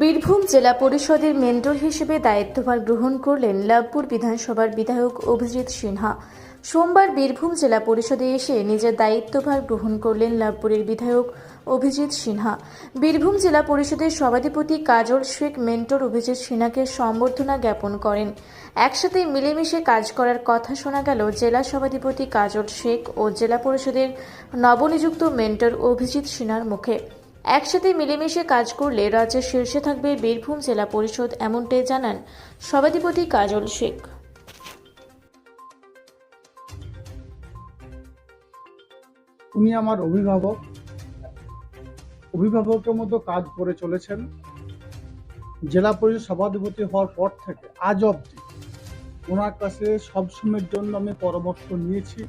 বীরভূম জেলা পরিষদের মেন্টর হিসেবে দায়িত্বভার গ্রহণ করলেন লাভপুর বিধানসভার বিধায়ক অভিজিৎ সিনহা। সোমবার বীরভূম জেলা পরিষদে এসে নিজের দায়িত্বভার গ্রহণ করলেন লাভপুরের বিধায়ক অভিজিৎ সিনহা। বীরভূম জেলা পরিষদের সভাধিপতি কাজল শেখ, মেন্টর অভিজিৎ সিনহাকে সম্বর্ধনা জ্ঞাপন করেন। একসাথে মিলেমিশে কাজ করার কথা শোনা গেল জেলা সভাধিপতি কাজল শেখ ও জেলা পরিষদের নবনিযুক্ত মেন্টর অভিজিৎ সিনহার মুখে। একসাথে মিলেমিশে কাজ করলে রাজ্যের শীর্ষে থাকবে বীরভূম জেলা পরিষদ, এমনটাই জানান সভাধিপতি কাজল শেখ। উনি আমার অভিভাবক। অভিভাবকের মতো কাজ করে চলেছেন। জেলা পরিষদ সভাধিপতি হওয়ার পর থেকে, আজ অবধি ওনার কাছে সবসময়ের জন্য আমি পরামর্শ নিয়েছি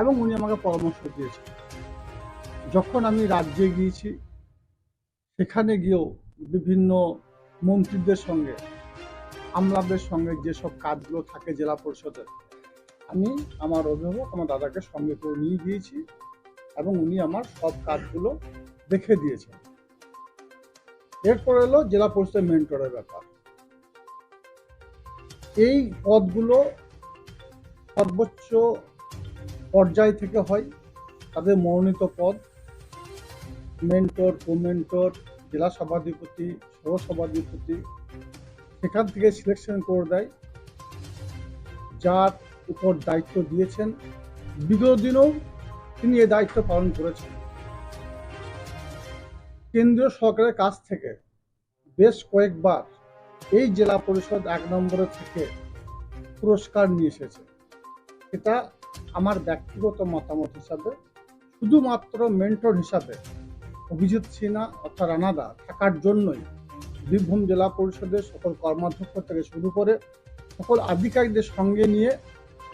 এবং উনি আমাকে পরামর্শ দিয়েছেন। যখন আমি রাজ্যে গিয়েছি সেখানে গিয়েও বিভিন্ন মন্ত্রীদের সঙ্গে, আমলাদের সঙ্গে যেসব কাজগুলো থাকে জেলা পরিষদের, আমি আমার অভিভাবক আমার দাদাকে সঙ্গে করে নিয়ে গিয়েছি এবং উনি আমার সব কাজগুলো দেখে দিয়েছেন। এরপর এলো জেলা পরিষদের মেন্টরের ব্যাপার। এই পদগুলো সর্বোচ্চ পর্যায় থেকে হয়, তাদের মনোনীত পদ, মেন্টর, কোমেন্টর জেলা সভাধিপতি, সহ সেখান থেকে সিলেকশন করে দেয়। যার উপর দায়িত্ব দিয়েছেন। বিগত দিনেও তিনি এই দায়িত্ব পালন করেছেন। কেন্দ্রীয় সরকারের কাছ থেকে বেশ কয়েকবার এই জেলা পরিষদ এক নম্বরে থেকে পুরস্কার নিয়ে এসেছে। এটা আমার ব্যক্তিগত মতামত হিসাবে, শুধুমাত্র মেন্টর হিসাবে অভিজিৎ সিনহা অর্থাৎ রানাদা থাকার জন্যই বীরভূম জেলা পরিষদের সকল কর্মাধ্যক্ষ থেকে শুরু করে সকল আধিকারিকদের সঙ্গে নিয়ে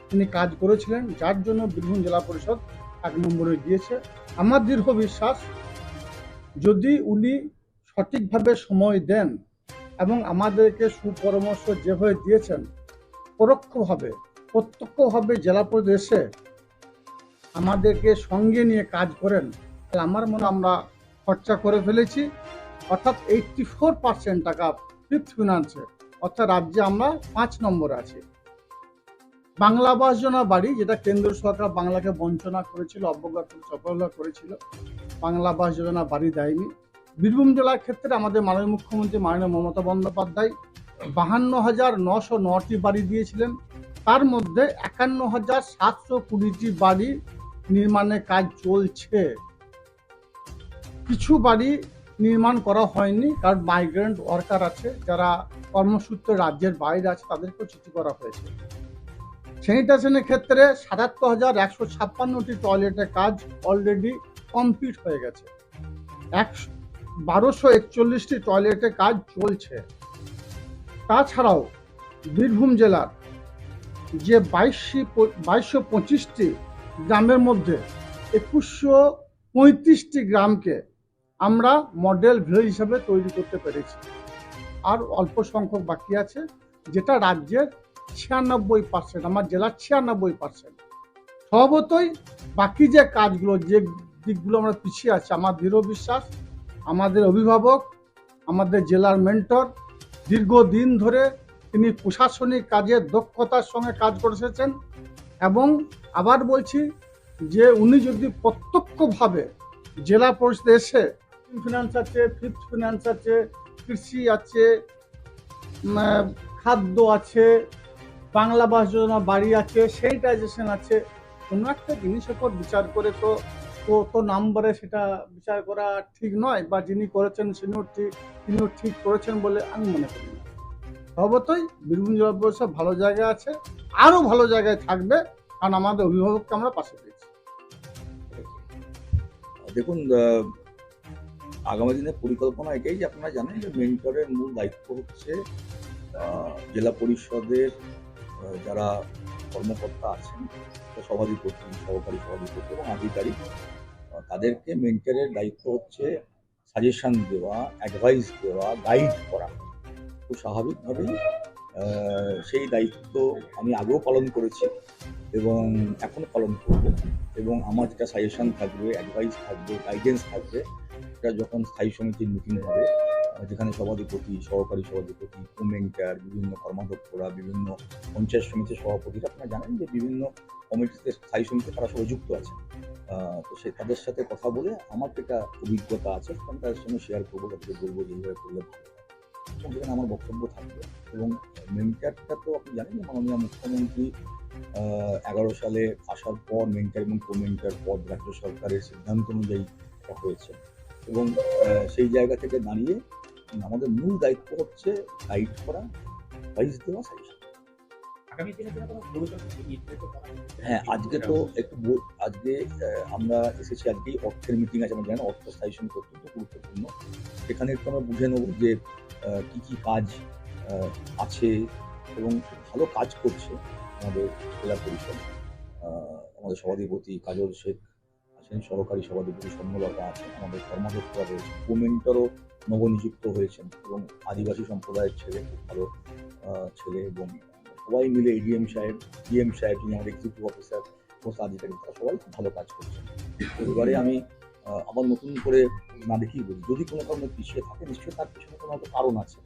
তিনি কাজ করেছিলেন, যার জন্য বীরভূম জেলা পরিষদ এক নম্বরে গিয়েছে। আমার দীর্ঘ বিশ্বাস, যদি উনি সঠিকভাবে সময় দেন এবং আমাদেরকে সুপরামর্শ যেভাবে দিয়েছেন, পরোক্ষভাবে, প্রত্যক্ষভাবে জেলা পরিষদ এসে আমাদেরকে সঙ্গে নিয়ে কাজ করেন, তাহলে আমার মনে আমরা খরচা করে ফেলেছি। অর্থাৎ এইটটি ফোর পার্সেন্ট টাকা ফিফথ ফিনান্সে অর্থাৎ রাজ্যে আমরা পাঁচ নম্বরে আছি। বাংলা আবাস যোজনা বাড়ি, যেটা কেন্দ্র সরকার বাংলাকে বঞ্চনা করেছিল অবজ্ঞা অবহেলা করেছিল, বাংলা আবাস যোজনা বাড়ি দেয়নি। বীরভূম জেলার ক্ষেত্রে আমাদের মাননীয় মুখ্যমন্ত্রী মাননীয় মমতা বন্দ্যোপাধ্যায় বাহান্ন হাজার নশো নটি বাড়ি দিয়েছিলেন। তার মধ্যে একান্ন হাজার সাতশো কুড়িটি বাড়ি নির্মাণের কাজ চলছে। কিছু বাড়ি নির্মাণ করা হয়নি, কারণ মাইগ্রেন্ট ওয়ার্কার আছে, যারা কর্মসূত্রে রাজ্যের বাইরে আছে, তাদেরকেও চিঠি করা হয়েছে। স্যানিটেশনের ক্ষেত্রে সাতাত্তর হাজার একশো ছাপ্পান্নটি টয়লেটের কাজ অলরেডি কমপ্লিট হয়ে গেছে। একশো, বারোশো একচল্লিশটি টয়লেটের কাজ চলছে। তাছাড়াও বীরভূম জেলার যে বাইশটি বাইশশো পঁচিশটি গ্রামের মধ্যে একুশশো পঁয়ত্রিশটি গ্রামকে আমরা মডেল ভিলেজ হিসাবে তৈরি করতে পেরেছি। আর অল্প সংখ্যক বাকি আছে, যেটা রাজ্যের ছিয়ানব্বই পার্সেন্ট আমার জেলার ছিয়ানব্বই পার্সেন্ট স্বভাবতই বাকি যে কাজগুলো, যে দিকগুলো আমরা পিছিয়ে আছি, আমার দৃঢ় বিশ্বাস, আমাদের অভিভাবক, আমাদের জেলার মেন্টর দীর্ঘদিন ধরে তিনি প্রশাসনিক কাজের দক্ষতার সঙ্গে কাজ করে এসেছেন এবং আবার বলছি যে উনি যদি প্রত্যক্ষভাবে জেলা পরিষদে এসে ফিনান্স আছে ফিফথ ফিনান্স আছে, কৃষি আছে খাদ্য আছে, বাংলা বাস যোজনা বাড়ি আছে স্যানিটাইজেশন আছে। কোনো একটা জিনিসের উপর বিচার করে তো তো তো নাম্বারে সেটা বিচার করা ঠিক নয়, বা যিনি করেছেন তিনিও ঠিক তিনিও ঠিক করেছেন বলে আমি মনে করি না। স্বভাবতই বীরভূম জেলা পরিষদ ভালো জায়গায় আছে, আরও ভালো জায়গায় থাকবে, কারণ আমাদের অভিভাবককে আমরা পাশে পেয়েছি। দেখুন আগামী দিনের পরিকল্পনা এটাই যে আপনারা জানেন যে মেন্টরের মূল দায়িত্ব হচ্ছে জেলা পরিষদের যারা কর্মকর্তা আছেন সভাধিপতি, সহকারী সভাধিপতি এবং আধিকারিক তাদেরকে মেন্টরের দায়িত্ব হচ্ছে সাজেশন দেওয়া অ্যাডভাইস দেওয়া গাইড করা। খুব স্বাভাবিকভাবেই সেই দায়িত্ব আমি আগেও পালন করেছি এবং এখনও পালন করব এবং আমার যেটা সাজেশন থাকবে অ্যাডভাইস থাকবে গাইডেন্স থাকবে, এটা যখন স্থায়ী সমিতির মিটিং হবে যেখানে সভাধিপতি, সহকারী সভাধিপতি কোমেন্টার বিভিন্ন কর্মাধ্যক্ষরা, বিভিন্ন পঞ্চায়েত সমিতির সভাপতিরা আপনারা জানেন যে বিভিন্ন কমিটিতে স্থায়ী সমিতি তারা সবাই যুক্ত আছে। তো সে তাদের সাথে কথা বলে আমার যেটা অভিজ্ঞতা আছে আমি তাদের সঙ্গে শেয়ার করব, তাদেরকে বলব যে এইভাবে করলে ভালো। আমার বক্তব্য থাকবে। এবং মেন্টারটা তো আপনি জানেন মাননীয় মুখ্যমন্ত্রী এগারো সালে আসার পর মেন্টার এবং কোমেন্টার পদ রাজ্য সরকারের সিদ্ধান্ত অনুযায়ী হয়েছে। এবং সেই জায়গা থেকে দাঁড়িয়ে আমাদের মূল দায়িত্ব হচ্ছে গাইড করা প্রাইজ দেওয়া সাজেশন হ্যাঁ আজকে তো একটু আজকে আমরা এসেছি আজকেই অর্থের মিটিং আছে, আমরা জানেন অর্থ স্থায়ী সমিতি অত্যন্ত গুরুত্বপূর্ণ। সেখানে একটু আমরা বুঝে নেব যে কি কি কাজ আছে এবং ভালো কাজ করছে আমাদের জেলা পরিষদ। আমাদের সভাধিপতি কাজল শেখ আছেন, সহকারী সভাধিপতি স্বর্ণলতা আছেন, আমাদের কর্মাধ্যক্ষরা রয়েছে কোমেন্টারও নবনিযুক্ত হয়েছেন এবং আদিবাসী সম্প্রদায়ের ছেলে, খুব ভালো ছেলে এবং সবাই মিলে এডিএম সাহেব ডিএম সাহেব যিনি আমাদের এক্সিকিউটিভ অফিসার সমস্ত আধিকারিক তারা সবাই ভালো কাজ করছেন তো এবারে আমি আবার নতুন করে না দেখি বলি, যদি কোনো কারণে পিছিয়ে থাকে, নিশ্চয়ই তার পিছনে কোনো হয়তো কারণ আছে।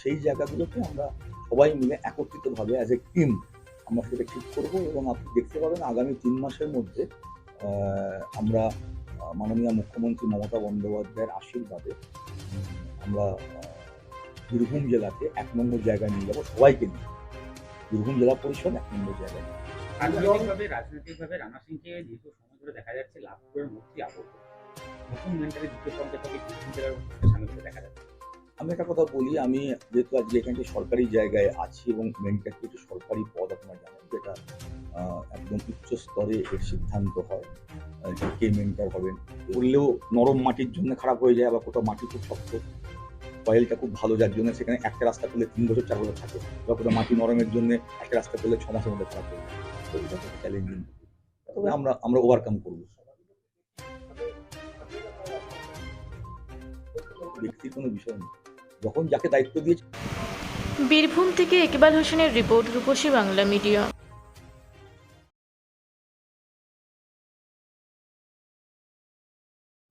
সেই জায়গাগুলোতে আমরা সবাই মিলে একত্রিতভাবে অ্যাজ এ টিম আমরা সেটা ঠিক করব এবং আপনি দেখতে পাবেন আগামী তিন মাসের মধ্যে আমরা মাননীয় মুখ্যমন্ত্রী মমতা বন্দ্যোপাধ্যায়ের আশীর্বাদে আমরা বীরভূম জেলাকে এক নম্বর জায়গায় নিয়ে যাব, সবাইকে নিয়ে বীরভূম জেলা পরিষদ এক নম্বর জায়গায় রাজনৈতিকভাবে রাজনৈতিকভাবে রানা সিংকে দীর্ঘ সময় ধরে দেখা যাচ্ছে লাভপুরের আবদ্ধ। নতুন মেন্টালি দ্বিতীয় পর্যায়ে বীরভূম জেলার সামনে দেখা যাচ্ছে। আমি একটা কথা বলি আমি যেহেতু আজকে এখানে সরকারি জায়গায় আছি এবং মেন্টারটি একটি সরকারি পদ আপনারা জানেন যেটা আহ, একদম উচ্চ স্তরে এর সিদ্ধান্ত হয় যে কে মেন্টার হবেন। করলেও নরম মাটির জন্য খারাপ হয়ে যায় বা কোথাও মাটি খুব শক্ত। সয়েলটা খুব ভালো, যার জন্য সেখানে একটা রাস্তা করলে তিন বছর, চার বছর থাকে। কোথাও মাটি নরমের জন্য একটা রাস্তা করলে ছ মাসের মধ্যে তো চ্যালেঞ্জিং তবে আমরা আমরা ওভারকাম করব। ব্যক্তির কোনো বিষয় নেই। যখন যাকে দায়িত্ব দিয়েছে বীরভূম থেকে ইকবাল হোসেনের রিপোর্ট রূপসী বাংলা মিডিয়া।